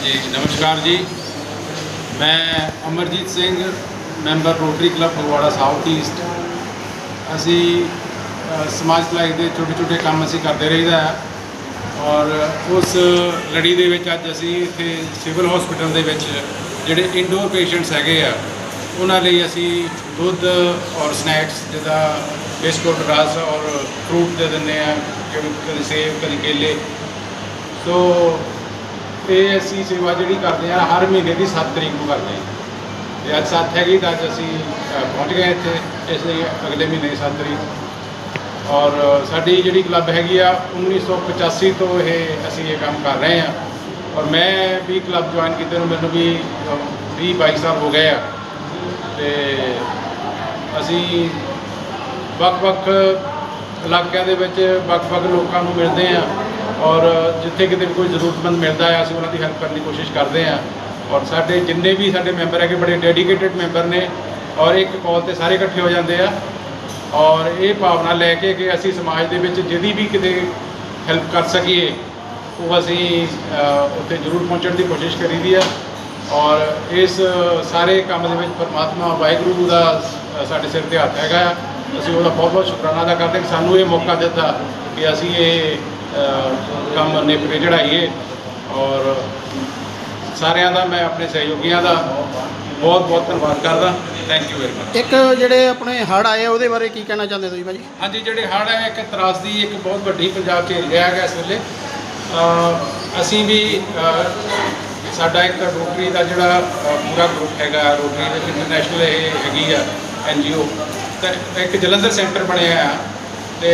ਹਾਂਜੀ, ਨਮਸਕਾਰ ਜੀ। ਮੈਂ Amarjit Singh, member Rotary Club Phagwara south east ਅਸੀਂ ਸਮਾਜ ਭਲਾਈ ਦੇ ਛੋਟੇ ਛੋਟੇ ਕੰਮ ਅਸੀਂ ਕਰਦੇ ਰਹੀਦਾ ਹੈ। ਔਰ ਉਸ ਲੜੀ ਦੇ ਵਿੱਚ ਅੱਜ ਅਸੀਂ ਇੱਥੇ ਸਿਵਲ ਹਸਪੀਟਲ ਦੇ ਵਿੱਚ ਜਿਹੜੇ ਇਨਡੋਰ ਪੇਸ਼ੈਂਟਸ ਹੈਗੇ ਆ, ਉਹਨਾਂ ਲਈ ਅਸੀਂ ਦੁੱਧ ਔਰ ਸਨੈਕਸ ਜਿੱਦਾਂ ਬਿਸਕੁਟ, ਰਸ ਔਰ ਫਰੂਟ ਦੇ ਦਿੰਦੇ ਆ ਜਿਵੇਂ ਕਦੇ ਸੇਬ, ਕਦੇ ਕੇਲੇ। ਸੋ ਇਹ ਅਸੀਂ ਸੇਵਾ ਜਿਹੜੀ ਕਰਦੇ ਆ ਹਰ ਮਹੀਨੇ ਦੀ 7 ਤਰੀਕ ਨੂੰ ਕਰਦੇ ਹਾਂ। ਤੇ ਅੱਜ 7 ਹੈਗੀ, ਤਾਂ ਅੱਜ ਅਸੀਂ ਪਹੁੰਚ ਗਏ ਇੱਥੇ, ਇਸ ਲਈ ਅਗਲੇ ਮਹੀਨੇ 7 ਤਰੀਕ। ਔਰ ਸਾਡੀ ਜਿਹੜੀ ਕਲੱਬ ਹੈਗੀ ਆ 1985 ਤੋਂ ਇਹ ਅਸੀਂ ਇਹ ਕੰਮ ਕਰ ਰਹੇ ਆ ਔਰ ਮੈਂ ਵੀ ਕਲੱਬ ਜੁਆਇਨ ਕੀਤੇ ਨੂੰ, ਮੈਨੂੰ ਵੀ 20 22 ਸਾਲ ਹੋ ਗਏ ਆ। ਤੇ ਅਸੀਂ ਵੱਖ-ਵੱਖ ਇਲਾਕਿਆਂ ਦੇ ਵਿੱਚ ਵੱਖ-ਵੱਖ ਲੋਕਾਂ ਨੂੰ ਮਿਲਦੇ ਆ ਔਰ ਜਿੱਥੇ ਕਿਤੇ ਵੀ ਕੋਈ ਜ਼ਰੂਰਤਮੰਦ ਮਿਲਦਾ ਆ ਅਸੀਂ ਉਹਨਾਂ ਦੀ ਹੈਲਪ ਕਰਨ ਦੀ ਕੋਸ਼ਿਸ਼ ਕਰਦੇ ਆ ਔਰ ਸਾਡੇ ਜਿੰਨੇ ਵੀ ਸਾਡੇ ਮੈਂਬਰ ਹੈਗੇ, ਬੜੇ ਡੈਡੀਕੇਟਿਡ ਮੈਂਬਰ ਨੇ ਔਰ ਇੱਕ ਕਾਲ ਤੇ ਸਾਰੇ ਇਕੱਠੇ ਹੋ ਜਾਂਦੇ ਆ। ਔਰ ਇਹ ਭਾਵਨਾ ਲੈ ਕੇ ਕਿ ਅਸੀਂ ਸਮਾਜ ਦੇ ਵਿੱਚ ਜਿਹਦੀ ਵੀ ਕਿਤੇ ਹੈਲਪ ਕਰ ਸਕੀਏ, ਉਹ ਅਸੀਂ ਉੱਥੇ ਜ਼ਰੂਰ ਪਹੁੰਚਣ ਦੀ ਕੋਸ਼ਿਸ਼ ਕਰੀਦੀ ਆ। ਔਰ ਇਸ ਸਾਰੇ ਕੰਮ ਦੇ ਵਿੱਚ ਪਰਮਾਤਮਾ, ਵਾਹਿਗੁਰੂ ਦਾ ਸਾਡੇ ਸਿਰ ਤੇ ਹੱਥ ਹੈਗਾ ਆ। ਅਸੀਂ ਉਹਦਾ ਬਹੁਤ ਬਹੁਤ ਸ਼ੁਕਰਾਨਾ ਅਦਾ ਕਰਦੇ ਕਿ ਸਾਨੂੰ ਇਹ ਮੌਕਾ ਦਿੱਤਾ ਕਿ ਅਸੀਂ ਇਹ ਕੰਮ ਨੇਪਰੇ ਚੜਾਈਏ ਔਰ ਸਾਰਿਆਂ ਦਾ ਮੈਂ ਆਪਣੇ ਸਹਿਯੋਗੀਆਂ ਦਾ ਬਹੁਤ ਬਹੁਤ ਧੰਨਵਾਦ ਕਰਦਾ। ਥੈਂਕ ਯੂ ਵੈਰੀ ਮਚ ਇੱਕ ਜਿਹੜੇ ਆਪਣੇ ਹੜ ਆਏ ਆ ਉਹਦੇ ਬਾਰੇ ਕੀ ਕਹਿਣਾ ਚਾਹੁੰਦੇ ਤੁਸੀਂ ਭਾਜੀ? ਹਾਂਜੀ ਜਿਹੜੇ ਹੜ੍ਹ ਹੈ ਇੱਕ ਤਰਾਸਦੀ ਇੱਕ ਬਹੁਤ ਵੱਡੀ ਪੰਜਾਬ 'ਚ ਏਰੀਆ ਹੈਗਾ ਇਸ ਵੇਲੇ। ਅਸੀਂ ਵੀ ਸਾਡਾ ਇੱਕ ਰੋਟਰੀ ਦਾ ਜਿਹੜਾ ਪੂਰਾ ਗਰੁੱਪ ਹੈਗਾ ਰੋਟਰੀ ਦੇ ਇੰਟਰਨੈਸ਼ਨਲ ਇਹ ਹੈਗੀ ਆ ਐਨਜੀਓ ਤੇ ਇੱਕ ਜਲੰਧਰ ਸੈਂਟਰ ਬਣਿਆ ਆ। ਤੇ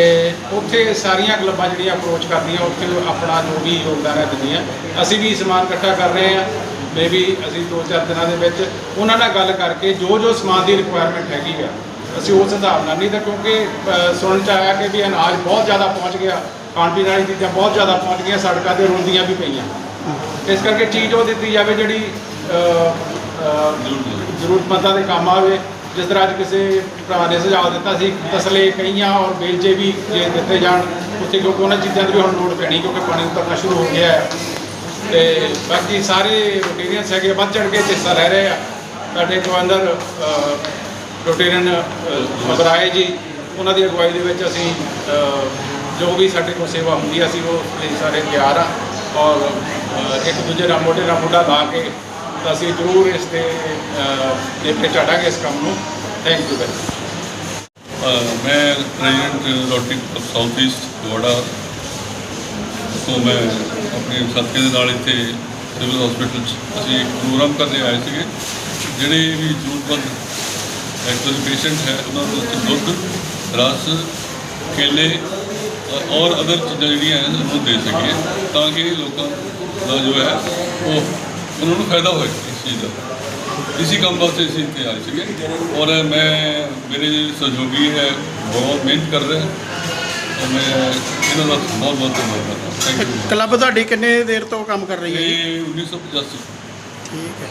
ਉੱਥੇ ਸਾਰੀਆਂ ਕਲੱਬਾਂ ਜਿਹੜੀਆਂ ਅਪਰੋਚ ਕਰਦੀਆਂ, ਉੱਥੇ ਆਪਣਾ ਜੋ ਵੀ ਯੋਗਦਾਨ ਹੈ ਦਿੰਦੀਆਂ। ਅਸੀਂ ਵੀ ਸਮਾਨ ਇਕੱਠਾ ਕਰ ਰਹੇ ਹਾਂ। ਮੇ ਅਸੀਂ ਦੋ ਚਾਰ ਦਿਨਾਂ ਦੇ ਵਿੱਚ ਉਹਨਾਂ ਨਾਲ ਗੱਲ ਕਰਕੇ ਜੋ ਜੋ ਸਮਾਨ ਦੀ ਰਿਕੁਆਇਰਮੈਂਟ ਹੈਗੀ ਆ, ਅਸੀਂ ਉਸ ਹਿਸਾਬ ਨਾਲ ਨਹੀਂ ਤਾਂ ਕਿਉਂਕਿ ਸੁਣਨ ਚ ਆਇਆ ਕਿ ਵੀ ਅਨਾਜ ਬਹੁਤ ਜ਼ਿਆਦਾ ਪਹੁੰਚ ਗਿਆ, ਖਾਣ ਪੀਣ ਵਾਲੀ ਚੀਜ਼ਾਂ ਬਹੁਤ ਜ਼ਿਆਦਾ ਪਹੁੰਚ ਗਈਆਂ, ਸੜਕਾਂ ਤੇ ਰੋਂਦੀਆਂ ਵੀ ਪਈਆਂ। ਇਸ ਕਰਕੇ ਚੀਜ਼ ਉਹ ਦਿੱਤੀ ਜਾਵੇ ਜਿਹੜੀ ਜ਼ਰੂਰਤਮੰਦਾਂ ਦੇ ਕੰਮ ਆਵੇ। ਜਿਸ ਤਰ੍ਹਾਂ ਅੱਜ ਕਿਸੇ ਭਰਾ ਨੇ ਸੁਝਾਅ ਦਿੱਤਾ ਸੀ ਤਸਲੇ ਕਈਆਂ ਔਰ ਬੇਲਚੇ ਵੀ ਜੇ ਦਿੱਤੇ ਜਾਣ, ਉੱਥੇ ਕਿਉਂਕਿ ਉਹਨਾਂ ਚੀਜ਼ਾਂ ਦੀ ਵੀ ਹੁਣ ਲੋੜ ਪੈਣੀ ਕਿਉਂਕਿ ਪਾਣੀ ਉਤਰਨਾ ਸ਼ੁਰੂ ਹੋ ਗਿਆ ਹੈ। ਤੇ ਬਾਕੀ ਸਾਰੇ ਰੋਟੇਰੀਅਨਸ ਹੈਗੇ ਵੱਧ ਚੜ ਕੇ ਹਿੱਸਾ ਲੈ ਰਹੇ ਆ। ਸਾਡੇ ਗਵਰਨਰ ਰੋਟੇਰੀਅਨ ਮਬਰਾਏ ਜੀ, ਉਹਨਾਂ ਦੀ ਅਗਵਾਈ ਦੇ ਵਿੱਚ ਅਸੀਂ ਜੋ ਵੀ ਸਾਡੇ ਕੋਲ ਸੇਵਾ ਹੁੰਦੀ ਹੈ ਅਸੀਂ ਉਹ ਲਈ ਸਾਰੇ ਤਿਆਰ ਆ। ਔਰ ਇੱਕ ਦੂਜੇ ਨਾਲ ਮੋਢੇ ਨਾਲ ਮੋਢਾ ਲਾ ਕੇ ਤਾਂ ਅਸੀਂ ਜ਼ਰੂਰ ਇਸ ਤੇ ਦੇਖੇ ਚਾੜਾਂਗੇ ਇਸ ਕੰਮ ਨੂੰ। ਥੈਂਕ ਯੂ ਵੈਰੀ ਮੈਂ president Rotary south east Phagwara ਤੋਂ ਮੈਂ ਆਪਣੇ ਸਾਥੀਆਂ ਦੇ ਨਾਲ ਇੱਥੇ ਸਿਵਲ ਹਸਪੀਟਲ 'ਚ ਅਸੀਂ ਇੱਕ ਪ੍ਰੋਗਰਾਮ ਕਰਨੇ ਆਏ ਸੀਗੇ, ਜਿਹੜੇ ਵੀ ਜ਼ਰੂਰਤਮੰਦ ਐਕਚੁਅਲ ਪੇਸ਼ੈਂਟ ਹੈ, ਉਹਨਾਂ ਨੂੰ ਦੁੱਧ, ਰਸ, ਕੇਲੇ ਔਰ ਅਦਰ ਚੀਜ਼ਾਂ ਜਿਹੜੀਆਂ ਹੈ, ਉਹਨੂੰ ਦੇ ਸਕੀਏ, ਤਾਂ ਕਿ ਲੋਕਾਂ ਦਾ ਜੋ ਹੈ, ਉਹ ਉਹਨਾਂ ਨੂੰ ਫਾਇਦਾ ਹੋਏ ਇਸ ਚੀਜ਼ ਦਾ। ਇਸੀ ਕੰਮ ਵਾਸਤੇ ਅਸੀਂ ਇੱਥੇ ਆਏ ਸੀਗੇ। ਔਰ ਮੈਂ ਮੇਰੇ ਸਹਿਯੋਗੀ ਹੈ ਬਹੁਤ ਮਿਹਨਤ ਕਰ ਰਹੇ ਔਰ ਮੈਂ ਇਹਨਾਂ ਦਾ ਬਹੁਤ ਬਹੁਤ ਧੰਨਵਾਦ ਕਰਦਾ। ਥੈਂਕ ਯੂ ਕਲੱਬ ਤੁਹਾਡੀ ਕਿੰਨੇ ਦੇਰ ਤੋਂ ਕੰਮ ਕਰ ਰਹੀ ਹੈ ਜੀ? ਇਹ 1985 ਠੀਕ ਹੈ।